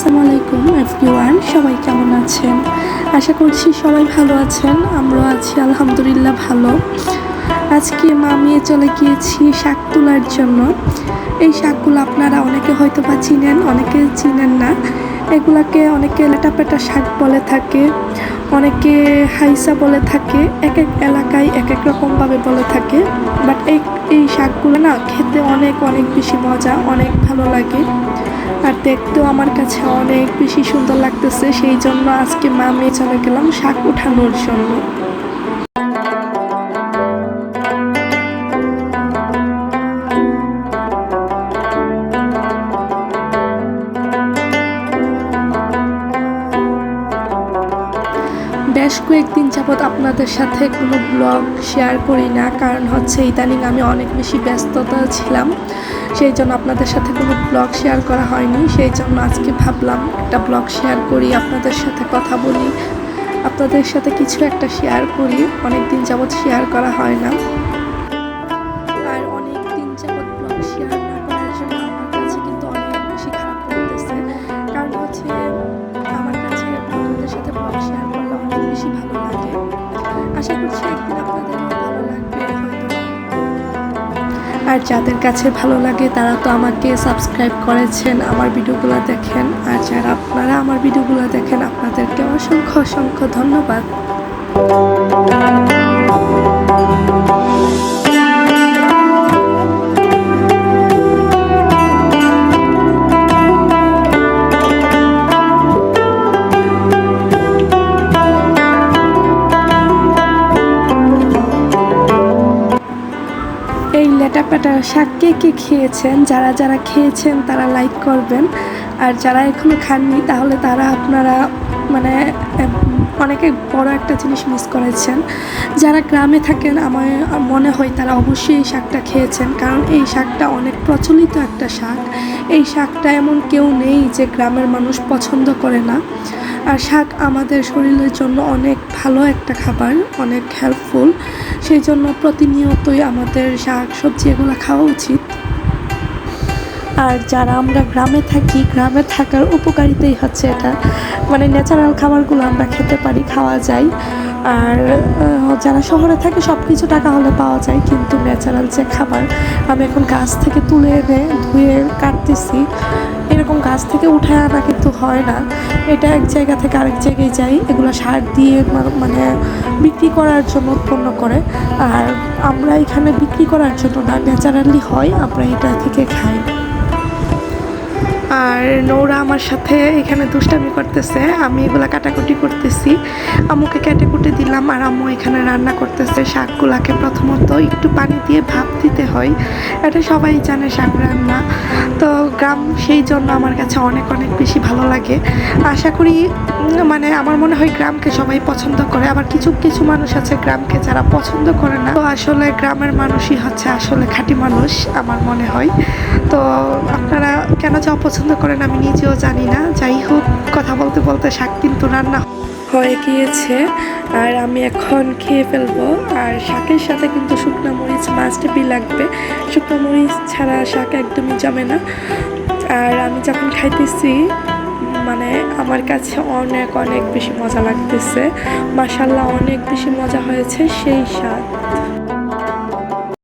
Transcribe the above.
আসসালামু আলাইকুম, এভরিওয়ান। সবাই কেমন আছেন? আশা করছি সবাই ভালো আছেন। আমরা আছি, আলহামদুলিল্লাহ ভালো। আজকে মা মেয়ে চলে গিয়েছি শাক তোলার জন্য। এই শাকগুলো আপনারা অনেকে হয়তো বা চিনেন, অনেকে চিনেন না। এগুলাকে অনেকে লেটাপেটা শাক বলে থাকে, অনেকে হাইসা বলে থাকে এক এক এলাকায় এক এক রকমভাবে বলে থাকে। বাট এই এই শাকগুলো না খেতে অনেক অনেক বেশি মজা, অনেক ভালো লাগে। দেখতেও আমার কাছে অনেক বেশি সুন্দর লাগতেছে, সেই জন্য আজকে মা মেয়ে চলে গেলাম শাক উঠানোর জন্য। বেশ কয়েকদিন যাবৎ আপনাদের সাথে কোনো ব্লগ শেয়ার করি না। কারণ হচ্ছে ইদানিং আমি অনেক বেশি ব্যস্ততা ছিলাম। সেই জন্য আপনাদের সাথে কোনো ব্লগ শেয়ার করা হয়নি। সেই জন্য আজকে ভাবলাম একটা ব্লগ শেয়ার করি, আপনাদের সাথে কথা বলি, আপনাদের সাথে কিছু একটা শেয়ার করি। অনেক দিন যাবৎ শেয়ার করা হয় না। আর যাদের কাছে ভালো লাগে, তারা তো আমাকে সাবস্ক্রাইব করেছেন আমার ভিডিওগুলো দেখেন। আর যারা আপনারা আমার ভিডিওগুলো দেখেন, আপনাদেরকে অসংখ্য অসংখ্য ধন্যবাদ। লেটা পেটা শাক কে কে খেয়েছেন, যারা যারা খেয়েছেন তারা লাইক করবেন। আর যারা এখনও খাননি, তাহলে তারা আপনারা মানে অনেকে বড় একটা জিনিস মিস করেছেন। যারা গ্রামে থাকেন, আমার মনে হয় তারা অবশ্যই এই শাকটা খেয়েছেন, কারণ এই শাকটা অনেক প্রচলিত একটা শাক। এই শাকটা এমন কেউ নেই যে গ্রামের মানুষ পছন্দ করে না। আর শাক আমাদের শরীরের জন্য অনেক ভালো একটা খাবার, অনেক হেল্পফুল সেই জন্য প্রতিনিয়তই আমাদের শাক সবজি এগুলো খাওয়া উচিত। আর যারা আমরা গ্রামে থাকি, গ্রামে থাকার উপকারিতাই হচ্ছে এটা। মানে ন্যাচারাল খাবারগুলো আমরা খেতে পারি, খাওয়া যায়। আর যারা শহরে থাকে সব কিছু টাকা হলে পাওয়া যায়। কিন্তু ন্যাচারাল যে খাবার, আমি এখন গাছ থেকে তুলে এনে ধুয়ে কাটতেছি। এরকম গাছ থেকে উঠে আনা কিন্তু হয় না। এটা এক জায়গা থেকে আরেক জায়গায় যাই, এগুলো সার দিয়ে মানে বিক্রি করার জন্য উৎপন্ন করে। আর আমরা এখানে বিক্রি করার জন্য না ন্যাচারালি হয়, আমরা এটা থেকে খাই। আর নৌরা আমার সাথে এখানে দুষ্টামি করতেছে, আমি এগুলো কাটাকুটি করতেছি। আম্মুকে কেটে কুটে দিলাম আর আম্মু এখানে রান্না করতেছে। শাকগুলাকে প্রথমত একটু পানি দিয়ে ভাপ দিতে হয়। এটা সবাই জানে শাক রান্না। তো গ্রাম সেই জন্য আমার কাছে অনেক অনেক বেশি ভালো লাগে। আশা করি মানে আমার মনে হয় গ্রামকে সবাই পছন্দ করে। আবার কিছু কিছু মানুষ আছে গ্রামকে যারা পছন্দ করে না। তো আসলে গ্রামের মানুষই হচ্ছে আসলে খাঁটি মানুষ, আমার মনে হয়। তো আপনারা কেন যা অপছন্দ করেন আমি নিজেও জানি না। যাই হোক, কথা বলতে বলতে শাক কিন্তু রান্না হয়ে গিয়েছে। আর আমি এখন খেয়ে ফেলব। আর শাকের সাথে কিন্তু শুকনো মরিচ মাস্ট বি লাগবে। শুকনো মরিচ ছাড়া শাক একদমই জমে না। আর আমি যখন খাইতেছি মানে আমার কাছে অনেক অনেক বেশি মজা লাগতেছে। মাসাল্লাহ অনেক বেশি মজা হয়েছে সেই স্বাদ।